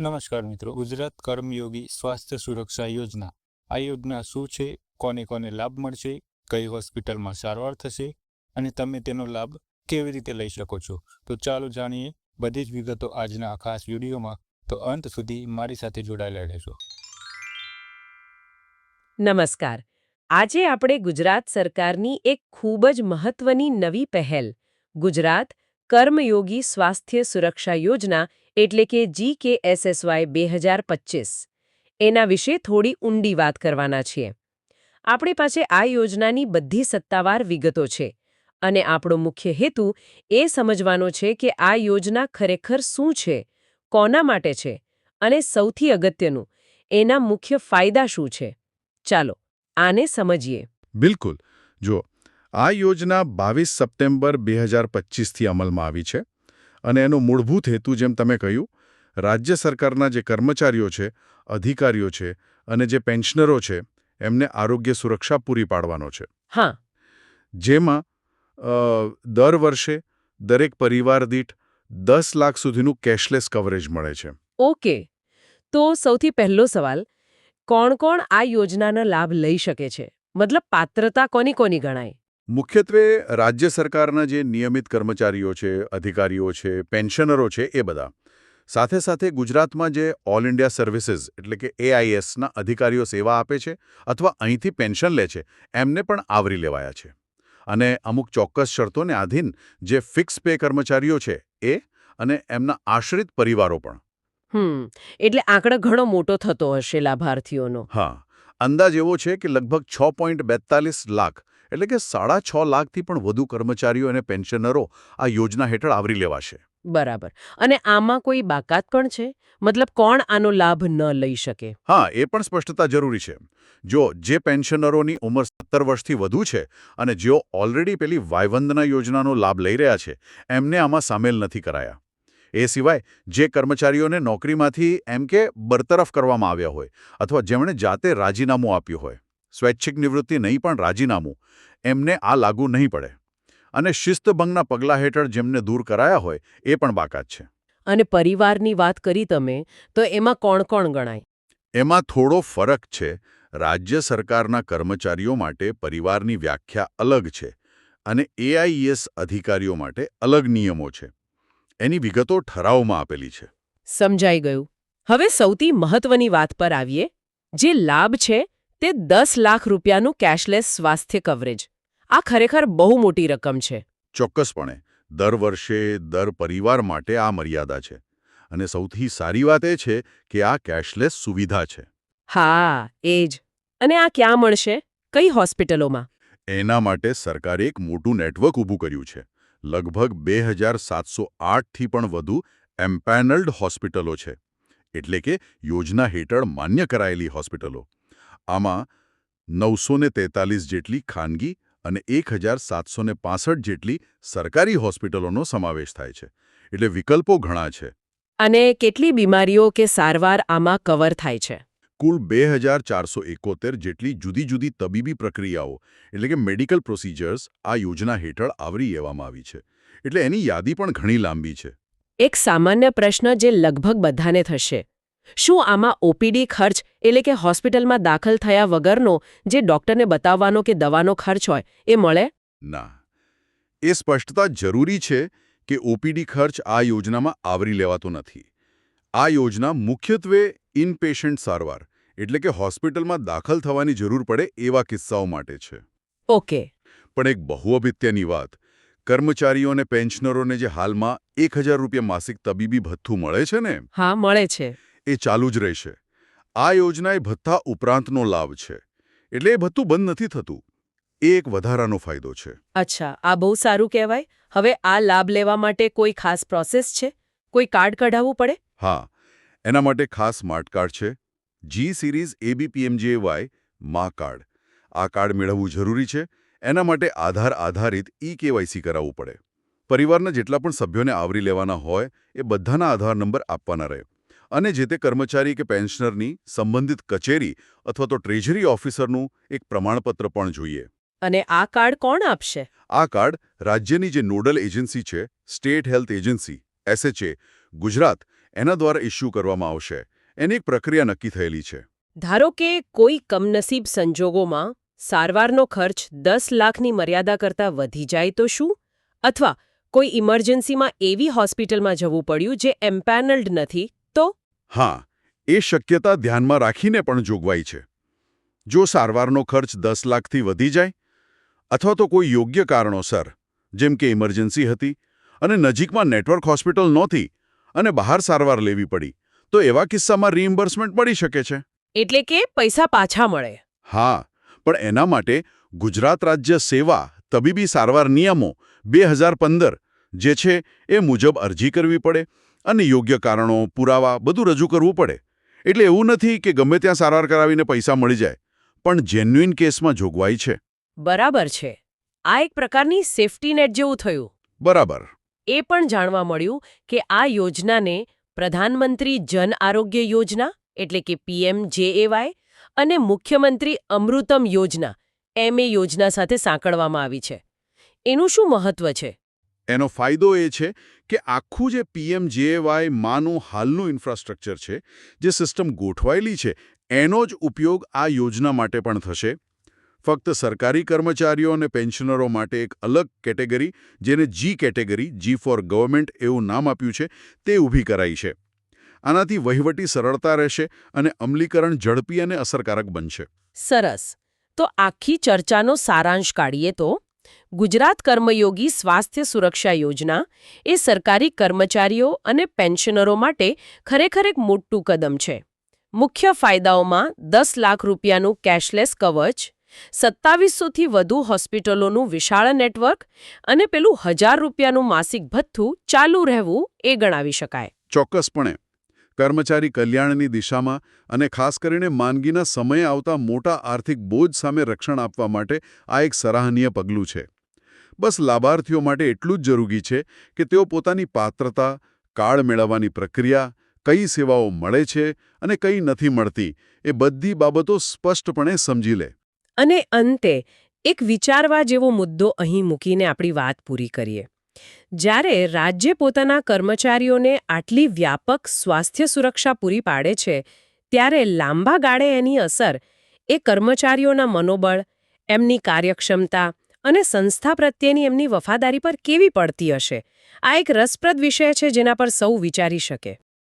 નમસ્કાર મિત્રો, ગુજરાત કર્મયોગી સ્વાસ્થ્ય સુરક્ષા યોજના આ યોજના શું છે, કોને કોને લાભ મળશે, કઈ હોસ્પિટલમાં સારવાર થશે અને તમે તેનો લાભ કેવી રીતે લઈ શકો છો? તો ચાલો જાણીએ બધી જ વિગતો આજના ખાસ વિડીયોમાં. તો અંત સુધી મારી સાથે જોડાયેલા રહેશો. નમસ્કાર. આજે આપણે ગુજરાત સરકારની એક ખૂબ જ મહત્વની નવી પહેલ, ગુજરાત કર્મયોગી સ્વાસ્થ્ય સુરક્ષા યોજના એટલે કે જીકેએસએસવાય બે હજાર પચીસ. એના વિશે થોડી ઊંડી વાત કરવાના છીએ. આપણી પાસે આ યોજનાની બધી સત્તાવાર વિગતો છે અને આપણો મુખ્ય હેતુ એ સમજવાનો છે કે આ યોજના ખરેખર શું છે, કોના માટે છે અને સૌથી અગત્યનું, એના મુખ્ય ફાયદા શું છે. ચાલો, આને સમજીએ. બિલકુલ. જો આ યોજના બાવીસ સપ્ટેમ્બર બે હજાર પચીસથી અમલમાં આવી છે અને એનો મૂળભૂત હેતુ જેમ તમે કહ્યું રાજ્ય સરકારના જે કર્મચારીઓ છે અધિકારીઓ છે અને જે પેન્શનરો છે એમને આરોગ્ય સુરક્ષા પૂરી પાડવાનો છે. હા. જેમાં દર વર્ષે દરેક પરિવાર દીઠ દસ લાખ સુધીનું કેશલેસ કવરેજ મળે છે. ઓકે. તો સૌથી પહેલો સવાલ કોણ કોણ આ યોજનાનો લાભ લઈ શકે છે? મતલબ પાત્રતા કોની કોની ગણાય? મુખ્યત્વે રાજ્ય સરકારના જે નિયમિત કર્મચારીઓ છે અધિકારીઓ છે પેન્શનરો છે એ બધા. સાથે સાથે ગુજરાતમાં જે ઓલ ઇન્ડિયા સર્વિસીસ એટલે કે એઆઈએસના અધિકારીઓ સેવા આપે છે અથવા અહીંથી પેન્શન લે છે એમને પણ આવરી લેવાયા છે. અને અમુક ચોક્કસ શરતોને આધીન જે ફિક્સ પે કર્મચારીઓ છે એ અને એમના આશ્રિત પરિવારો પણ. હમ એટલે આંકડો ઘણો મોટો થતો હશે લાભાર્થીઓનો. હા અંદાજ એવો છે કે લગભગ છ લાખ એટલે કે સાડા છ લાખથી પણ વધુ કર્મચારીઓ અને પેન્શનરો આ યોજના હેઠળ આવરી લેવાશે. બરાબર. અને આમાં કોઈ બાકાત પણ છે? મતલબ કોણ આનો લાભ ન લઈ શકે? હા એ પણ સ્પષ્ટતા જરૂરી છે. જો જે પેન્શનરોની ઉંમર સત્તર વર્ષથી વધુ છે અને જેઓ ઓલરેડી પેલી વાયવંદના યોજનાનો લાભ લઈ રહ્યા છે એમને આમાં સામેલ નથી કરાયા. એ સિવાય જે કર્મચારીઓને નોકરીમાંથી એમ કે બરતરફ કરવામાં આવ્યા હોય અથવા જેમણે જાતે રાજીનામું આપ્યું હોય. સ્વૈચ્છિક નિવૃત્તિ નહીં પણ રાજીનામું. એમને આ લાગુ નહીં પડે. અને શિસ્તભંગના પગલાં હેઠળ જેમને દૂર કરાયા હોય એ પણ બાકાત છે. અને પરિવારની વાત કરી તમે તો એમાં કોણ કોણ ગણાય? એમાં થોડો ફરક છે. રાજ્ય સરકારના કર્મચારીઓ માટે પરિવારની વ્યાખ્યા અલગ છે અને એઆઈએસ અધિકારીઓ માટે અલગ નિયમો છે. એની વિગતો ઠરાવમાં આપેલી છે. સમજાઈ ગયું. હવે સૌથી મહત્વની વાત પર આવીએ. જે લાભ છે તે દસ લાખ રૂપિયાનું કેશલેસ સ્વાસ્થ્ય કવરેજ. આ ખરેખર બહુ મોટી રકમ છે. ચોક્કસપણે દર વર્ષે દર પરિવાર માટે આ મર્યાદા છે. અને સૌથી સારી વાત એ છે કે આ કેશલેસ સુવિધા છે. હા એ જ. અને આ ક્યાં મળશે? કઈ હોસ્પિટલોમાં? એના માટે સરકારે એક મોટું નેટવર્ક ઊભું કર્યું છે. લગભગ બે હજાર સાતસો આઠથી પણ વધુ એમ્પેનલ્ડ હોસ્પિટલો છે. એટલે કે યોજના હેઠળ માન્ય કરાયેલી હોસ્પિટલો. આમાં નવસો જેટલી ખાનગી અને એક જેટલી સરકારી હોસ્પિટલોનો સમાવેશ થાય છે. એટલે વિકલ્પો ઘણા છે. અને કેટલી બીમારીઓ કે સારવાર આમાં કવર થાય છે? કુલ બે હજાર ચારસો એકોતેર જેટલી જુદી જુદી તબીબી પ્રક્રિયાઓ એટલે કે મેડિકલ પ્રોસિજર્સ આ યોજના હેઠળ આવરી લેવામાં આવી છે. એટલે એની યાદી પણ ઘણી લાંબી છે. એક સામાન્ય પ્રશ્ન જે લગભગ બધાને થશે. શું આમાં ઓપીડી ખર્ચ એટલે કે હોસ્પિટલમાં દાખલ થયા વગરનો જે ડોક્ટરને બતાવવાનો કે દવાનો ખર્ચ હોય એ મળે? ના. એ સ્પષ્ટતા જરૂરી છે કે ઓપીડી ખર્ચ આ યોજનામાં આવરી લેવાતો નથી. આ યોજના મુખ્યત્વે ઇનપેશન્ટ સારવાર એટલે કે હોસ્પિટલમાં દાખલ થવાની જરૂર પડે એવા કિસ્સાઓ માટે છે. ઓકે. પણ એક બહુ અભિત્યની વાત કર્મચારીઓ અને પેન્શનરોને જે હાલમાં એક હજાર રૂપિયા માસિક તબીબી ભથ્થું મળે છે ને? હા મળે છે. એ ચાલુ જ રહેશે. આ યોજના એ ભથ્થા ઉપરાંતનો લાભ છે. એટલે એ ભથ્થું બંધ નથી થતું. એ એક વધારાનો ફાયદો છે. અચ્છા આ બહુ સારું કહેવાય. હવે આ લાભ લેવા માટે કોઈ ખાસ પ્રોસેસ છે? કોઈ કાર્ડ કઢાવવું પડે? હા. એના માટે ખાસ સ્માર્ટ કાર્ડ છે. જી સિરીઝ એબીપીએમજેવાય મા કાર્ડ. આ કાર્ડ મેળવવું જરૂરી છે. એના માટે આધાર આધારિત ઈ કેવાયસી કરાવવું પડે. પરિવારના જેટલા પણ સભ્યોને આવરી લેવાના હોય એ બધાના આધાર નંબર આપવાના રહે. અને જે તે કર્મચારી કે પેન્શનરની સંબંધિત કચેરી અથવા તો ટ્રેઝરી ઓફિસરનું એક પ્રમાણપત્ર પણ જોઈએ. અને આ કાર્ડ કોણ આપશે? આ કાર્ડ રાજ્યની જે નોડલ એજન્સી છે state health agency SHA Gujarat એના દ્વારા ઇસ્યુ કરવામાં આવશે. એની એક પ્રક્રિયા નક્કી થયેલી છે. ધારો કે કોઈ કમનસીબ સંજોગોમાં સારવારનો ખર્ચ દસ લાખની મર્યાદા કરતાં વધી જાય તો શું? અથવા કોઈ ઇમરજન્સીમાં એવી હોસ્પિટલમાં જવું પડ્યું જે એમ્પેનલ્ડ નથી હા એ શક્યતા ધ્યાનમાં રાખીને પણ જોગવાઈ છે. જો સારવારનો ખર્ચ દસ લાખથી વધી જાય અથવા તો કોઈ યોગ્ય કારણોસર જેમ કે ઇમરજન્સી હતી અને નજીકમાં નેટવર્ક હોસ્પિટલ નહોતી અને બહાર સારવાર લેવી પડી તો એવા કિસ્સામાં રીઇમ્બર્સમેન્ટ મળી શકે છે. એટલે કે પૈસા પાછા મળે. હા પણ એના માટે ગુજરાત રાજ્ય સેવા તબીબી સારવાર નિયમો બે હજાર પંદર જે છે એ મુજબ અરજી કરવી પડે અને યોગ્ય કારણો પુરાવા બધું રજૂ કરવું પડે. એટલે એવું નથી કે ગમે ત્યાં સારવાર કરાવીને પૈસા મળી જાય પણ જેન્યુઇન કેસમાં જોગવાઈ છે. બરાબર છે. આ એક પ્રકારની સેફટી નેટ જેવું થયું. બરાબર. એ પણ જાણવા મળ્યું કે આ યોજનાને પ્રધાનમંત્રી જન આરોગ્ય યોજના એટલે કે પીએમજેએવાય અને મુખ્યમંત્રી અમૃતમ યોજના એમ એ યોજના સાથે સાંકળવામાં આવી છે. એનું શું મહત્વ છે? એનો ફાયદો એ છે કે આખું જે પીએમજેવાય માનું હાલનું ઇન્ફ્રાસ્ટ્રક્ચર છે, જે સિસ્ટમ ગોઠવાયેલી છે, એનો જ ઉપયોગ આ યોજના માટે પણ થશે. ફક્ત સરકારી કર્મચારીઓ અને પેન્શનરો માટે એક અલગ કેટેગરી, જેને G category, G for government એવું નામ આપ્યું છે, તે ઊભી કરાઈ છે. આનાથી વહીવટી સરળતા રહેશે અને અમલીકરણ ઝડપી અને અસરકારક બનશે. સરસ. તો આખી ચર્ચાનો સારાંશ કાઢીએ તો? ગુજરાત કર્મયોગી સ્વાસ્થ્ય સુરક્ષા યોજના એ સરકારી કર્મચારીઓ અને પેન્શનરો માટે ખરેખર એક મોટું કદમ છે. મુખ્ય ફાયદાઓમાં દસ લાખ રૂપિયાનું કેશલેસ કવચ સત્તાવીસોથી વધુ હોસ્પિટલોનું વિશાળ નેટવર્ક અને પેલું હજાર રૂપિયાનું માસિક ભથ્થું ચાલુ રહેવું એ ગણાવી શકાય. ચોક્કસપણે. કર્મચારી કલ્યાણની દિશામાં અને ખાસ કરીને માંદગીના સમયે આવતા મોટા આર્થિક બોજ સામે રક્ષણ આપવા માટે આ એક સરાહનીય પગલું છે. બસ લાભાર્થીઓ માટે એટલું જ જરૂરી છે કે તેઓ પોતાની પાત્રતા કાર્ડ મેળવવાની પ્રક્રિયા, કઈ સેવાઓ મળે છે અને કઈ નથી મળતી, એ બધી બાબતો સ્પષ્ટપણે સમજી લે. અને અંતે, એક વિચારવા જેવો મુદ્દો અહીં મૂકીને આપણી વાત પૂરી કરીએ. જ્યારે રાજ્ય પોતાના કર્મચારીઓને આટલી વ્યાપક સ્વાસ્થ્ય સુરક્ષા પૂરી પાડે છે, ત્યારે લાંબા ગાળે એની અસર એ કર્મચારીઓના મનોબળ, એમની કાર્યક્ષમતા અને સંસ્થા પ્રત્યેની એમની વફાદારી પર કેવી પડતી હશે? આ એક રસપ્રદ વિષય છે જેના પર સૌ વિચારી શકે.